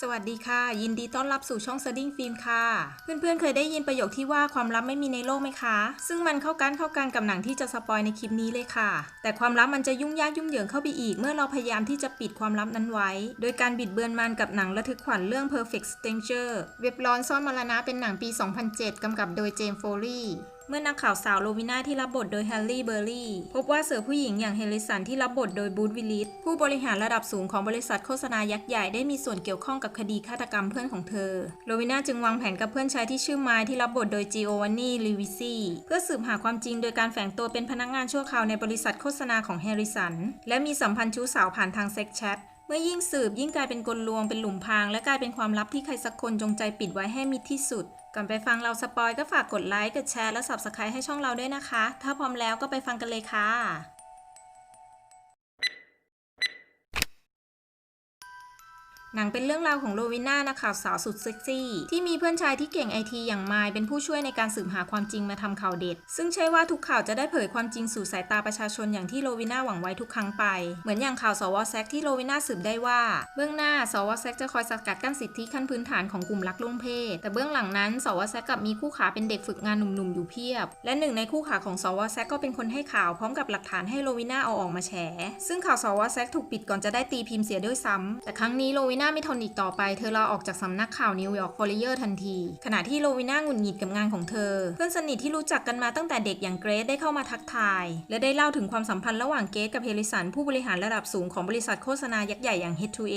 สวัสดีค่ะ ยินดีต้อนรับสู่ช่อง s ดิ้งฟิล์มค่ะ เพื่อนๆ เคยได้ยินประโยคที่ว่าความลับไม่มีในโลกไหมคะ ซึ่งมันเข้ากันเข้ากันกับหนังที่จะสปอยในคลิปนี้เลยค่ะ แต่ความลับมันจะยุ่งยากยุ่งเหยิงเข้าไปอีก เมื่อเราพยายามที่จะปิดความลับนั้นไว้ โดยการบิดเบือนมันกับหนังระทึกขวัญเรื่อง Perfect Stranger เว็บร้อนซ่อนมรณะเป็นหนังปี 2007กำกับโดยเจมส์โฟลีย์ เมื่อนักข่าวสาวโลวิน่าที่รับบทโดยแฮร์รี่เบอร์รี่พบว่าเสือผู้หญิงอย่างเฮลิสันที่รับบทโดยบูธวิลลิสผู้บริหารระดับสูงของบริษัทโฆษณายักษ์ใหญ่ได้มีส่วนเกี่ยวข้องกับคดีฆาตกรรมเพื่อนของเธอ โลวิน่าจึงวางแผนกับเพื่อนชายที่ชื่อไมล์ที่รับบทโดยจิโอวานนี่ลิวิซี่เพื่อสืบหาความจริงโดยการแฝงตัวเป็นพนักงานชั่วคราวในบริษัทโฆษณาของแฮร์ริสันและมีสัมพันธ์ชู้สาวผ่านทางเซ็กแชทเมื่อยิ่งสืบยิ่งกลายเป็นกลลวงเป็นหลุมพราง และกลายเป็นความลับที่ใครสักคนจงใจปิดไว้ให้มิดที่สุด ก่อนไปฟังเราสปอยก็ฝากกดไลค์ กดแชร์ และ Subscribe ให้ช่องเราด้วยนะคะ ถ้าพร้อมแล้วก็ไปฟังกันเลยค่ะ หนังเป็นเรื่องราวของโลวิน่านักข่าวสาวสุดเซ็กซี่ ที่มีเพื่อนชายที่เก่งไอทีอย่างไมล์เป็นผู้ช่วยในการสืบหาความจริงมาทำข่าวเด็ด ซึ่งใช่ว่าทุกข่าวจะได้เผยความจริงสู่สายตาประชาชนอย่างที่โลวิน่าหวังไว้ทุกครั้งไป เหมือนอย่างข่าวสวแซกที่โลวิน่าสืบได้ว่า เบื้องหน้าสวแซกจะคอยสกัดกั้นสิทธิขั้นพื้นฐานของกลุ่มรักล่วงเพศ แต่เบื้องหลังนั้นสวแซกกลับมีคู่ขาเป็นเด็กฝึกงานหนุ่มๆอยู่เพียบ และหนึ่งในคู่ขาของสวแซกก็เป็นคนให้ข่าวพร้อมกับหลักฐานให้โลวิน่าเอาออกมาแฉซึ่งข่าวสวแซกถูกปิดก่อนจะได้ตีพิมพ์เสียด้วยซ้ำแต่ครั้งนี้โลวิน่าาไม่ทนอีกต่อไป เธอลาออกจากสำนักข่าวนิวยอร์กฟอร์เรอร์ทันที ขณะที่โลวิน่าหงุดหงิดกับงานของเธอ เพื่อนสนิทที่รู้จักกันมาตั้งแต่เด็กอย่างเกรซได้เข้ามาทักทาย และได้เล่าถึงความสัมพันธ์ระหว่างเกรซกับเฮลิสันผู้บริหารระดับสูงของบริษัทโฆษณายักษ์ใหญ่อย่าง H2A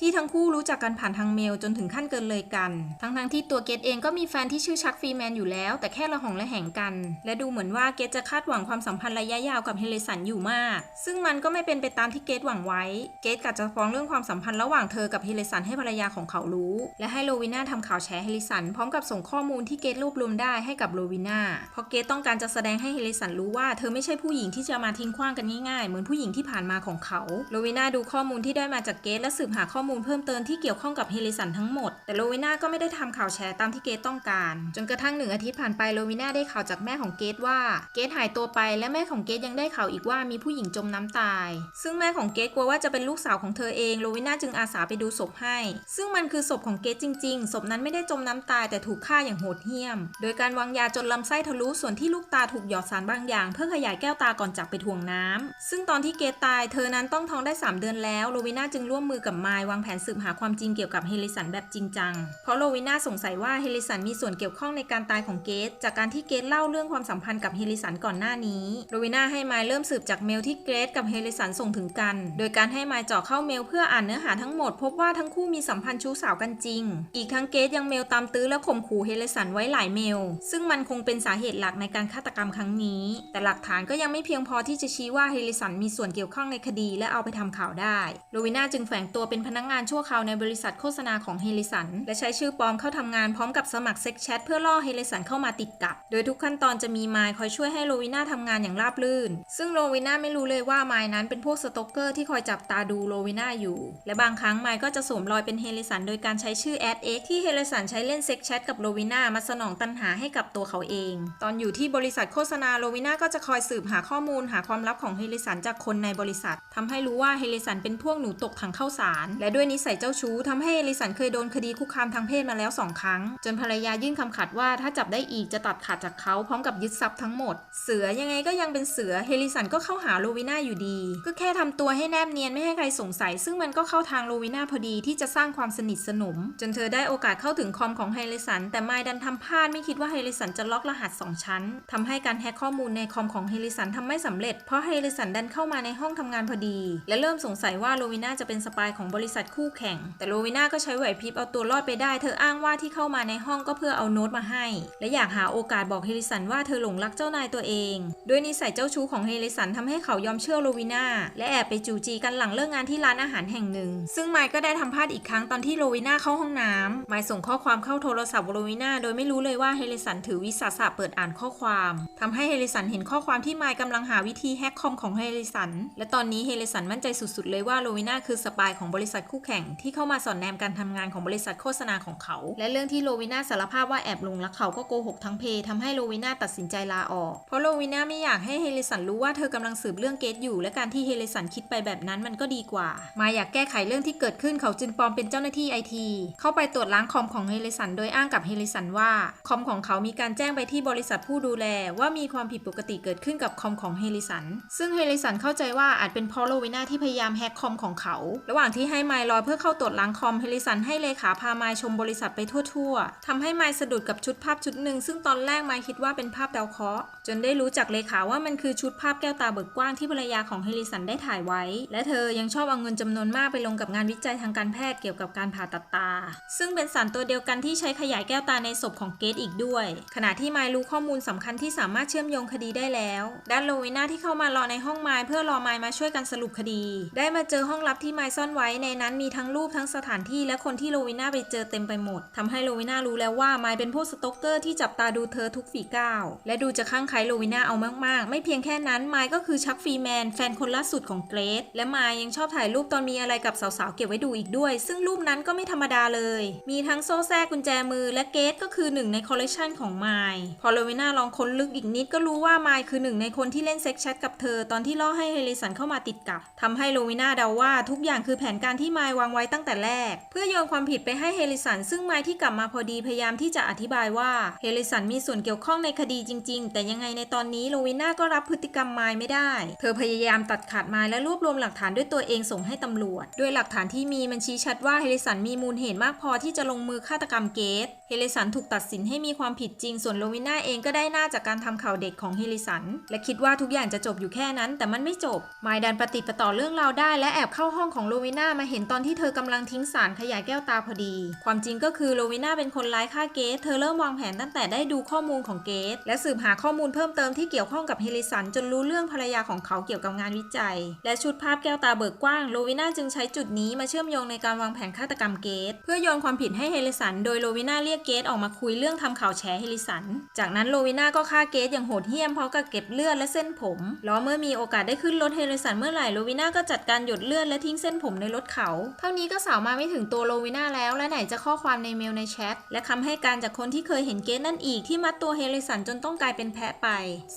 ที่ทั้งคู่รู้จักกันผ่านทางเมลจนถึงขั้นเกินเลยกัน ทั้งๆที่ตัวเกรซเองก็มีแฟนที่ชื่อชักฟรีแมนอยู่แล้ว แต่แค่ระหองระแหงกัน และดูเหมือนว่าเกรซจะคาดหวังความสัมพันธ์ระยะยาวกับเฮลิสันอยู่มาก ซึ่งมันก็ไม่เป็นไปตามที่เกรซหวังไว้ เกรซกะจะฟ้องเรื่องความสัมพันธ์ระหว่างเธอกับเฮลิสันให้ภรรยาของเขารู้ และให้โลวิน่าทำข่าวแฉเฮลิสัน พร้อมกับส่งข้อมูลที่เกตรวบรวมได้ให้กับโลวิน่าเพราะเกตต้องการจะแสดงให้เฮลิสันรู้ว่าเธอไม่ใช่ผู้หญิงที่จะมาทิ้งขว้างกันง่ายๆ เหมือนผู้หญิงที่ผ่านมาของเขา โลวิน่าดูข้อมูลที่ได้มาจากเกตและสืบหาข้อมูลเพิ่มเติมที่เกี่ยวข้องกับเฮลิสันทั้งหมด แต่โลวิน่าก็ไม่ได้ทำข่าวแชร์ตามที่เกตต้องการ จนกระทั่งหนึ่งอาทิตย์ผ่านไปโลวิน่าได้ข่าวจากแม่ของเกตว่า เกตหายตัวไปและแม่ของเกตยังได้ข่าวอีกว่ามีผู้หญิงจมน้ำตาย ซึ่งแม่ของเกตกลัวว่าจะเป็นลูกสาวของเธอเอง โลวิน่าจึงอาสาไปดูศพให้ ซึ่งมันคือศพของเกตจริง ๆ ศพนั้นไม่ได้จมน้ำตายแต่ถูกฆ่าอย่างโหดเหี้ยม โดยการวางยาจนลำไส้ทะลุส่วนที่ลูกตาถูกหยอดสารบางอย่าง เพื่อขยายแก้วตาก่อนจากไปถ่วงน้ำซึ่งตอนที่เกตตายเธอนั้นต้องท้องได้ 3 เดือนแล้วโลวิน่าจึงร่วมมือกับไมล์วางแผนสืบหาความจริงเกี่ยวกับเฮลิสันแบบจริงจัง เพราะโลวิน่าสงสัยว่าเฮลิสันมีส่วนเกี่ยวข้องในการตายของเกตจากการที่เกตเล่าเรื่องความสัมพันธ์กับเฮลิสันก่อนหน้านี้โลวิน่าให้ไมล์เริ่มสืบจากเมลที่เกรซกับเฮลิสันส่งถึงกัน โดยการให้ไมล์เจาะเข้าเมลเพื่ออ่านเนื้อหาทั้งหมดพบว่าทั้งคู่มีสัมพันธ์ชู้สาวกันจริง อีกทั้งเกตยังเมลตามตื้อและข่มขู่เฮเลสันไว้หลายเมล ซึ่งมันคงเป็นสาเหตุหลักในการฆาตกรรมครั้งนี้ แต่หลักฐานก็ยังไม่เพียงพอที่จะชี้ว่าเฮเลสันมีส่วนเกี่ยวข้องในคดีและเอาไปทำข่าวได้ โลวิน่าจึงแฝงตัวเป็นพนักงานชั่วคราวในบริษัทโฆษณาของเฮเลสัน และใช้ชื่อปลอมเข้าทำงานพร้อมกับสมัครเซ็กแชทเพื่อล่อเฮเลสันเข้ามาติดกับ โดยทุกขั้นตอนจะมีไมล์คอยช่วยให้โลวิน่าทำงานอย่างราบรื่น ซึ่งโลวิน่าไม่รู้เลยว่าไมล์นั้นเป็นพวกสโตกเกอร์ที่คอยจับตาดูโลวิน่าอยู่ และบางครั้งไมล์ก็ก็จะสวมรอยเป็นเฮเลสันโดยการใช้ชื่อแอดเอ็กที่เฮเลสันใช้เล่นเซ็กแชทกับโลวิน่ามาสนองตัณหาให้กับตัวเขาเอง ตอนอยู่ที่บริษัทโฆษณาโลวิน่าก็จะคอยสืบหาข้อมูลหาความลับของเฮลิสันจากคนในบริษัททำให้รู้ว่าเฮลิสันเป็นพวกหนูตกถังเข้าสาร และด้วยนิสัยเจ้าชู้ทำให้เฮลิสันเคยโดนคดีคุกคามทางเพศมาแล้วสองครั้ง จนภรรยายื่นคำขาดว่าถ้าจับได้อีกจะตัดขาดจากเขาพร้อมกับยึดทรัพย์ทั้งหมด เสือยังไงก็ยังเป็นเสือเฮลิสันก็เข้าหาโลวิน่าอยู่ดี ก็แค่ทำตัวให้แนบเนียนไม่ให้ใครสงสัย ซึ่งมันก็เข้าทางโลวิน่าพอดีที่จะสร้างความสนิทสนม จนเธอได้โอกาสเข้าถึงคอมของเฮลิสัน แต่ไมดันทำพลาดไม่คิดว่าเฮลิสันจะล็อกรหัส 2 ชั้นทำให้การแฮกข้อมูลในคอมของเฮลิสันทำไม่สำเร็จ เพราะเฮลิสันดันเข้ามาในห้องทำงานพอดี และเริ่มสงสัยว่าโลวิน่าจะเป็นสปายของบริษัทคู่แข่ง แต่โลวิน่าก็ใช้ไหวพริบเอาตัวรอดไปได้ เธออ้างว่าที่เข้ามาในห้องก็เพื่อเอาโน้ตมาให้ และอยากหาโอกาสบอกเฮลิสันว่าเธอหลงรักเจ้านายตัวเอง ด้วยนิสัยเจ้าชู้ของเฮลิสันทำให้เขายอมเชื่อโลวิน่าและแอบไปจูจีกันหลังเลิกงานที่ร้านอาหารแห่งหนึ่ง ซึ่งไมค์ก็ได้ได้ทำพลาดอีกครั้งตอนที่โลวิน่าเข้าห้องน้ำไมค์ส่งข้อความเข้าโทรศัพท์โลวิน่าโดยไม่รู้เลยว่าเฮลิสันถือวิสาสะเปิดอ่านข้อความทำให้เฮลิสันเห็นข้อความที่ไมค์กำลังหาวิธีแฮกคอมของเฮลิสัน และตอนนี้เฮลิสันมั่นใจสุดๆเลยว่าโลวิน่าคือสปายของบริษัทคู่แข่งที่เข้ามาสอนแนมการทำงานของบริษัทโฆษณาของเขา และเรื่องที่โลวิน่าสารภาพว่าแอบลงรักเขาก็โกหกทั้งเพทำให้โลวิน่าตัดสินใจลาออก เพราะโลวิน่าไม่อยากให้เฮลิสันรู้ว่าเธอกำลังสืบเรื่องเกตอยู่ และการที่เฮลิสันคิดไปแบบนั้นมันก็ดีกว่า มาอยากแก้ไขเรื่องที่เกิดขึ้นเขาจึงปลอมเป็นเจ้าหน้าที่ไอทีเข้าไปตรวจล้างคอมของเฮลิสันโดยอ้างกับเฮลิสันว่าคอมของเขามีการแจ้งไปที่บริษัทผู้ดูแลว่ามีความผิดปกติเกิดขึ้นกับคอมของเฮลิสัน ซึ่งเฮลิสันเข้าใจว่าอาจเป็นเพราะโลวิน่าที่พยายามแฮกคอมของเขา ระหว่างที่ให้ไมล์รอเพื่อเข้าตรวจล้างคอมเฮลิสันให้เลขาพาไมล์ชมบริษัทไปทั่วๆทำให้ไมล์สะดุดกับชุดภาพชุดหนึ่งซึ่งตอนแรกไมล์คิดว่าเป็นภาพดาวเคราะห์จนได้รู้จากเลขาว่ามันคือชุดภาพแก้วตาเบิกกว้างที่ภรรยาของเฮลิสันได้ถ่ายไว้ และเธอยังชอบเอาเงินจำนวนมากไปลงกับงานวิจัยทางการแพทย์เกี่ยวกับการผ่าตัดตา ซึ่งเป็นสารตัวเดียวกันที่ใช้ขยายแก้วตาในศพของเกตอีกด้วย ขณะที่ไมล์รู้ข้อมูลสำคัญที่สามารถเชื่อมโยงคดีได้แล้วด้านโลวิน่าที่เข้ามารอในห้องไมล์เพื่อรอไมล์มาช่วยกันสรุปคดี ได้มาเจอห้องลับที่ไมล์ซ่อนไว้ในนั้นมีทั้งรูปทั้งสถานที่และคนที่โลวิน่าไปเจอเต็มไปหมดทำให้โลวิน่ารู้แล้วว่าไมล์เป็นพวกสโตอกเกอร์ที่จับตาดูเธอทุกฝีก้าวและดูจะข้างใครโลวิน่าเอามากๆ ไม่เพียงแค่นั้นไมล์ก็คือชักฟรีแมนแฟนคนล่าสุดของเกรซและไมล์ยังชอบถ่ายรูปตอนมีอะไรกับสาวๆเก็บไว้ดูอีกด้วย ซึ่งรูปนั้นก็ไม่ธรรมดาเลย มีทั้งโซ่แทรกกุญแจมือและเกตก็คือหนึ่งในคอลเลกชันของไมล์พอโลวิน่าลองค้นลึกอีกนิดก็รู้ว่าไมล์คือหนึ่งในคนที่เล่นเซ็กแชทกับเธอ ตอนที่ล่อให้เฮลิสันเข้ามาติดกับทำให้โลวิน่าเดาว่าทุกอย่างคือแผนการที่ไมล์วางไว้ตั้งแต่แรก เพื่อโยนความผิดไปให้เฮลิสันซึ่งไมล์ที่กลับมาพอดีพยายามที่จะอธิบายว่าเฮลิสันมีส่วนเกี่ยวข้องในคดีจริง ๆ แต่ยังไงในตอนนี้โลวิน่าก็รับพฤติกรรมไมล์ไม่ได้ เธอพยายามตัดขาดไมล์และรวบรวมหลักฐานด้วยตัวเองส่งให้ตำรวจ ด้วยหลักฐานที่มีมันชี้ชัดว่าเฮลิสันมีมูลเหตุมากพอที่จะลงมือฆาตกรรมเกต เฮลิสันถูกตัดสินให้มีความผิดจริง ส่วนโลวิน่าเองก็ได้หน้าจากการทำข่าวเด็กของเฮลิสัน และคิดว่าทุกอย่างจะจบอยู่แค่นั้น แต่มันไม่จบ ไมล์ดันปฏิประต่อเรื่องราวได้ และแอบเข้าห้องของโลวิน่ามาเห็นตอนที่เธอกำลังทิ้งสารขยายแก้วตาพอดี ความจริงก็คือโลวิน่าเป็นคนร้ายฆ่าเกต เธอเริ่มวางแผนตั้งแต่ได้ดูข้อมูลของเกต และสืบหาข้อมูลเพิ่มเติมที่เกี่ยวข้องกับเฮลิสันจนรู้เรื่องภรรยาของเขาเกี่ยวกับงานวิจัย และชุดภาพแก้วตาเบิกกว้างโลวิน่าจึงใช้จุดนี้มาเชื่อมโยงในการวางแผนฆาตกรรมเกต เพื่อโยนความผิดให้เฮลิสัน โดยโลวิน่าเรียกเกตออกมาคุยเรื่องทำข่าวแฉเฮลิสัน จากนั้นโลวิน่าก็ฆ่าเกตอย่างโหดเหี้ยมพร้อมกับเก็บเลือดและเส้นผมแล้วเมื่อมีโอกาสได้ขึ้นรถเฮลิสันเมื่อไหร่โลวิน่าก็จัดการหยดเลือดและทิ้งเส้นผมในรถเขา เท่านี้ก็สาวมาไม่ถึงตัวโลวิน่าแล้วและไหนจะข้อความในเมลในแชทและคำให้การจากคนที่เคยเห็นเกตนั่นอีกที่มัดตัวเฮลิสันจนต้องกลายเป็นแพะไป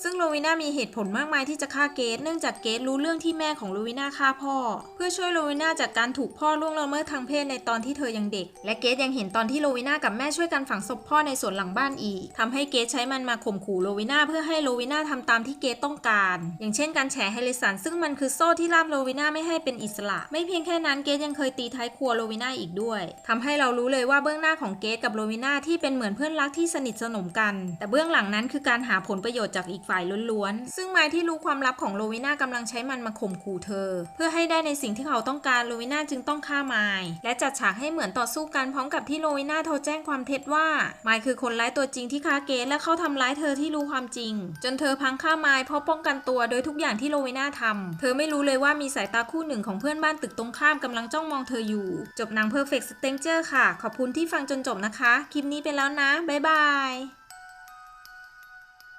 ซึ่งโลวิน่ามีเหตุผลมากมายที่จะฆ่าเกตเนื่องจากเกตรู้เรื่องที่แม่ของโลวิน่าฆ่าพ่อ เพื่อช่วยโลวิน่าจากการถูกพ่อล่วงละเมิดทางเพศในตอนที่เธอยังเด็ก และเกตยังเห็นตอนที่โลวิน่ากับแม่ช่วยกันฝังศพพ่อในสวนหลังบ้านอีกทำให้เกตใช้มันมาข่มขู่โลวิน่าเพื่อให้โลวิน่าทำตามที่เกตต้องการ อย่างเช่นการแฉเฮลิสันซึ่งมันคือโซ่ที่ล่ามโลวิน่าไม่ให้เป็นอิสระ ไม่เพียงแค่นั้นเกตยังเคยตีท้ายครัวโลวิน่าอีกด้วยทำให้เรารู้เลยว่าเบื้องหน้าของเกตกับโลวิน่าที่เป็นเหมือนเพื่อนรักที่สนิทสนมกัน แต่เบื้องหลังนั้นคือการหาผลประโยชน์จากอีกฝ่ายล้วนๆซึ่งไมที่รู้ความลับของโลวิน่ากำลังใช้มันมาข่มขู่เธอ เพื่อให้ได้ในสิ่งที่เขาต้องการโลวิน่าจึงต้องฆ่าไมล์และจัดฉากให้เหมือนต่อสู้กันพร้อมกับที่โลวิน่าโทรแจ้งความเท็จว่าไมล์คือคนร้ายตัวจริงที่ฆ่าเกตและเขาทำร้ายเธอที่รู้ความจริง จนเธอพังฆ่าไมล์เพราะป้องกันตัวโดยทุกอย่างที่โลวิน่าทำเธอไม่รู้เลยว่ามีสายตาคู่หนึ่งของเพื่อนบ้านตึกตรงข้ามกำลังจ้องมองเธออยู่ จบหนัง Perfect Stranger ค่ะ ขอบคุณที่ฟังจนจบนะคะ คลิปนี้ไปแล้วนะบ๊ายบาย